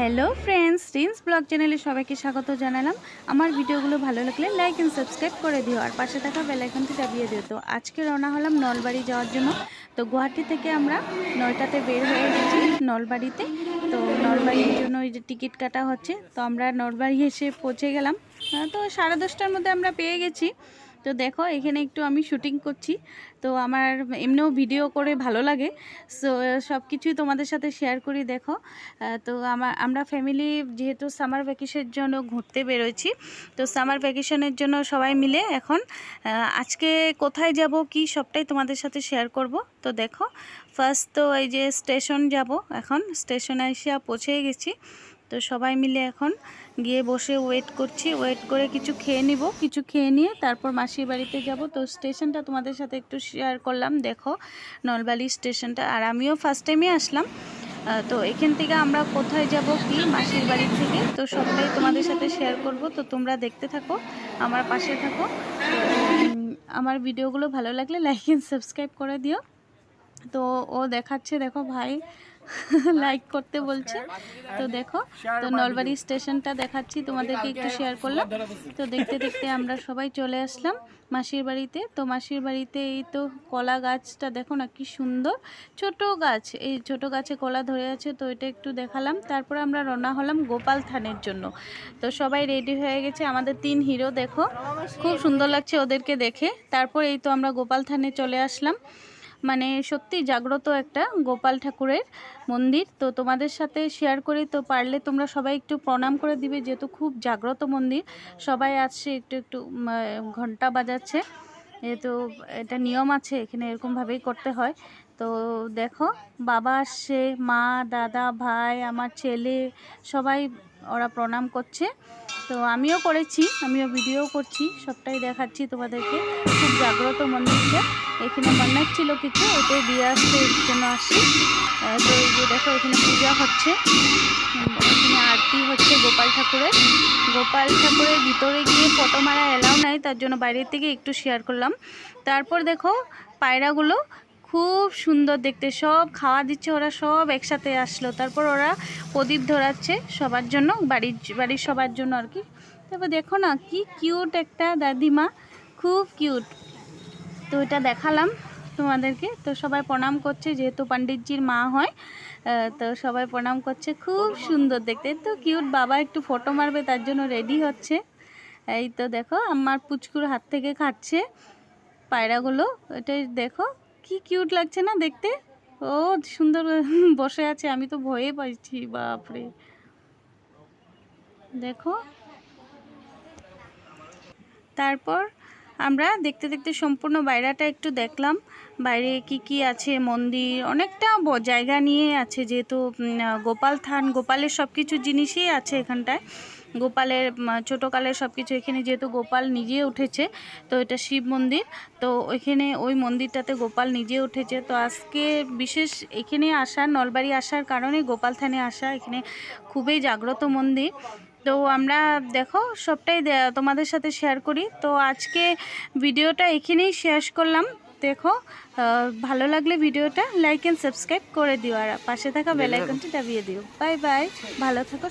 Hello friends, rinse blog চ্যানেলে সবাইকে স্বাগত জানালাম। আমার ভিডিওগুলো ভালো লাগলে লাইক অ্যান্ড সাবস্ক্রাইব করে দিও আর পাশে থাকা বেলাইকনটি দাবিয়ে দিও। তো আজকে রওনা হলাম নলবাড়ি যাওয়ার জন্য। তো গুয়াহাটি থেকে আমরা নয়টাতে বের হয়ে গেছি নলবাড়িতে। তো নলবাড়ির জন্য ওই যে টিকিট কাটা হচ্ছে। তো আমরা নলবাড়ি এসে পৌঁছে গেলাম। তো সাড়ে দশটার মধ্যে আমরা পেয়ে গেছি। তো দেখো, এখানে একটু আমি শুটিং করছি। তো আমার এমনিও ভিডিও করে ভালো লাগে। সো সব কিছুই তোমাদের সাথে শেয়ার করি, দেখো। তো আমার আমরা ফ্যামিলি যেহেতু সামার ভ্যাকেশনের জন্য ঘুরতে বেরোচ্ছি তো সামার ভ্যাকেশনের জন্য সবাই মিলে এখন আজকে কোথায় যাব, কি সবটাই তোমাদের সাথে শেয়ার করব। তো দেখো ফার্স্ট তো এই যে স্টেশন যাব, এখন স্টেশনে এসে পৌঁছে গেছি। তো সবাই মিলে এখন গিয়ে বসে ওয়েট করছি। ওয়েট করে কিছু খেয়ে নিব। কিছু খেয়ে নিয়ে তারপর মাসির বাড়িতে যাব। তো স্টেশনটা তোমাদের সাথে একটু শেয়ার করলাম। দেখো, নলবালি স্টেশনটা আর আমিও ফার্স্ট টাইমে আসলাম। তো এখান থেকে আমরা কোথায় যাব কি মাসির বাড়ি থেকে, তো সবটাই তোমাদের সাথে শেয়ার করব। তো তোমরা দেখতে থাকো, আমার পাশে থাকো। আমার ভিডিওগুলো ভালো লাগলে লাইক অ্যান্ড সাবস্ক্রাইব করে দিও। তো ও দেখাচ্ছে, দেখো ভাই। লাইক করতে বলছে। তো দেখো, তো নলবাড়ি স্টেশনটা দেখাচ্ছি, তোমাদেরকে একটু শেয়ার করলাম। তো দেখতে দেখতে আমরা সবাই চলে আসলাম মাসির বাড়িতে। তো মাসির বাড়িতে এই তো কলা গাছটা দেখো না কি সুন্দর। ছোট গাছ, এই ছোট গাছে কলা ধরে আছে, তো এটা একটু দেখালাম। তারপরে আমরা রওনা হলাম গোপাল থানের জন্য। তো সবাই রেডি হয়ে গেছে, আমাদের তিন হিরো দেখো। খুব সুন্দর লাগছে ওদেরকে দেখে। তারপর এই তো আমরা গোপাল থানে চলে আসলাম। মানে সত্যি জাগ্রত একটা গোপাল ঠাকুরের মন্দির। তো তোমাদের সাথে শেয়ার করি, তো পারলে তোমরা সবাই একটু প্রণাম করে দিবে, যেহেতু খুব জাগ্রত মন্দির। সবাই আসছে, একটু একটু ঘণ্টা বাজাচ্ছে। যেহেতু এটা নিয়ম আছে, এখানে এরকমভাবেই করতে হয়। তো দেখো, বাবা আসছে, মা, দাদা, ভাই, আমার ছেলে, সবাই ওরা প্রণাম করছে। তো আমিও করেছি, আমিও ভিডিও করছি, সবটাই দেখাচ্ছি তোমাদেরকে। খুব জাগ্রত মন্দিরটা এখানে মান্নাত ছিল কিছু ওটাই দিয়ে আসতে জন্য আসছি। তো দেখো, এখানে পূজা হচ্ছে। আরতি হচ্ছে গোপাল ঠাকুরের। গোপাল ঠাকুরের ভিতরে গিয়ে ফটো মারা এলাও নাই, তার জন্য বাইরের থেকে একটু শেয়ার করলাম। তারপর দেখো, পায়রাগুলো খুব সুন্দর দেখতে, সব খাওয়া দিচ্ছে, ওরা সব একসাথে আসলো। তারপর ওরা প্রদীপ ধরাচ্ছে সবার জন্য, বাড়ির বাড়ির সবার জন্য আর কি। তারপর দেখো না, কি কিউট একটা দাদিমা, খুব কিউট তো এটা দেখালাম। তোমাদেরকে। তো সবাই প্রণাম করছে, যেহেতু পণ্ডিতজির মা হয় তো সবাই প্রণাম করছে। খুব সুন্দর দেখতে। তো কিউট বাবা একটু ফটো মারবে, তার জন্য রেডি হচ্ছে। এই তো দেখো আমার পুচকুর হাত থেকে খাচ্ছে পায়রাগুলো। এটাই দেখো, কি কিউট লাগছে না দেখতে? ও, সুন্দর বসে আছে, আমি তো ভয়ে পাইছি, বাপরে। দেখো। তারপর আমরা দেখতে দেখতে সম্পূর্ণ বাইরেটা একটু দেখলাম। বাইরে কি কি আছে, মন্দির, অনেকটা জায়গা নিয়ে আছে যেহেতু গোপাল থান, গোপালের সব কিছু জিনিসই আছে এখানটায়। গোপালের ছোটোকালের সব কিছু এখানে যেহেতু গোপাল নিজে উঠেছে, তো এটা শিব মন্দির। তো ওইখানে ওই মন্দিরটাতে গোপাল নিজে উঠেছে। তো আজকে বিশেষ এখানে আসা নলবাড়ি আসার কারণে গোপাল থানে আসা এখানে খুবই জাগ্রত মন্দির। তো আমরা দেখো সবটাই তোমাদের সাথে শেয়ার করি। তো আজকে ভিডিওটা এখানেই শেষ করলাম। দেখো ভালো লাগলে ভিডিওটা লাইক অ্যান্ড সাবস্ক্রাইব করে দিও আর পাশে থাকা বেলাইকনটি দাবিয়ে দিও। বাই বাই ভালো থাকো